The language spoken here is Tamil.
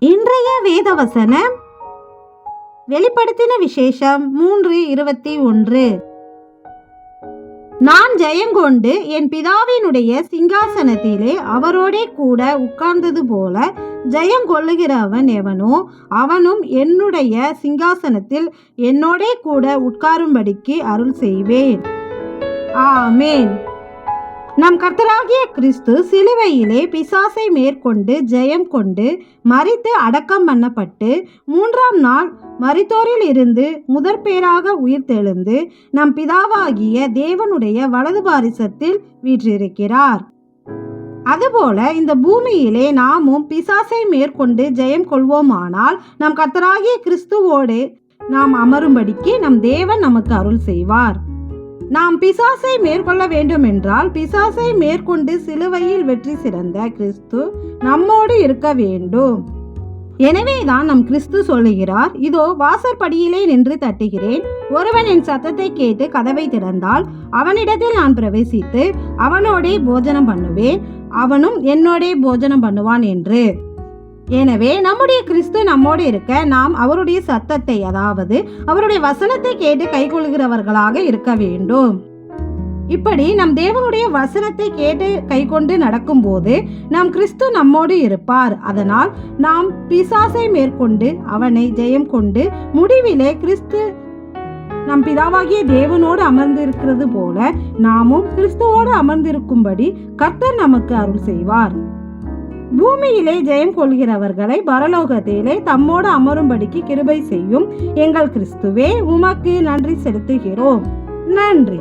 இன்றைய வேதவசனம் வெளிப்படுத்தின விசேஷம் மூன்று இருபத்தி ஒன்று. நான் ஜெயங்கொண்டு என் பிதாவினுடைய சிங்காசனத்திலே அவரோடே கூட உட்கார்ந்தது போல ஜெயங்கொள்ளுகிறவன் எவனோ அவனும் என்னுடைய சிங்காசனத்தில் என்னோடே கூட உட்காரும்படிக்கு அருள் செய்வேன். ஆமேன். நம் கர்த்தராகிய கிறிஸ்து சிலுவையிலே பிசாசை மேற்கொண்டு ஜெயம் கொண்டு மறித்து அடக்கம் பண்ணப்பட்டு மூன்றாம் நாள் மரித்தோரில் இருந்து முதற் பேராக உயிர்த்தெழுந்து நம் பிதாவாகிய தேவனுடைய வலது பாரிசத்தில் வீற்றிருக்கிறார். அதுபோல இந்த பூமியிலே நாமும் பிசாசை மேற்கொண்டு ஜெயம் கொள்வோமானால் நம் கர்த்தராகிய கிறிஸ்துவோடு நாம் அமரும்படிக்கு நம் தேவன் நமக்கு அருள் செய்வார். நாம் பிசாசை மேற்கொள்ள வேண்டும் என்றால் பிசாசை மேற்கொண்டு சிலுவையில் வெற்றி சிறந்த கிறிஸ்து நம்மோடு இருக்க வேண்டும். எனவேதான் நம் கிறிஸ்து சொல்லுகிறார் இதோ வாசற்படியிலே நின்று தட்டுகிறேன். ஒருவன் என் சத்தத்தை கேட்டு கதவை திறந்தால் அவனிடத்தில் நான் பிரவேசித்து அவனோடே போஜனம் பண்ணுவேன். அவனும் என்னோடே போஜனம் பண்ணுவான் என்று. எனவே நம்முடைய கிறிஸ்து நம்மோடு இருக்க நாம் அவருடைய சத்தத்தை அதாவது அவருடைய வசனத்தை கேட்டு கைக்கொள்கிறவர்களாக இருக்க வேண்டும். இப்படி நம் தேவனுடைய வசனத்தை கேட்டு கைக்கொண்டு நடக்கும்போது நம் கிறிஸ்து நம்மோடு இருப்பார். அதனால் நாம் பிசாசை மேற்கொண்டு அவனை ஜெயம் கொண்டு முடிவிலே கிறிஸ்து நம் பிதாவாகிய தேவனோடு அமர்ந்திருக்கிறது போல நாமும் கிறிஸ்துவோடு அமர்ந்திருக்கும்படி கர்த்தர் நமக்கு அருள் செய்வார். பூமியிலே ஜெயம் கொள்கிறவர்களை பரலோகத்திலே தம்மோடு அமரும்படிக்கு கிருபை செய்யும் எங்கள் கிறிஸ்துவே உமக்கு நன்றி செலுத்துகிறோம். நன்றி.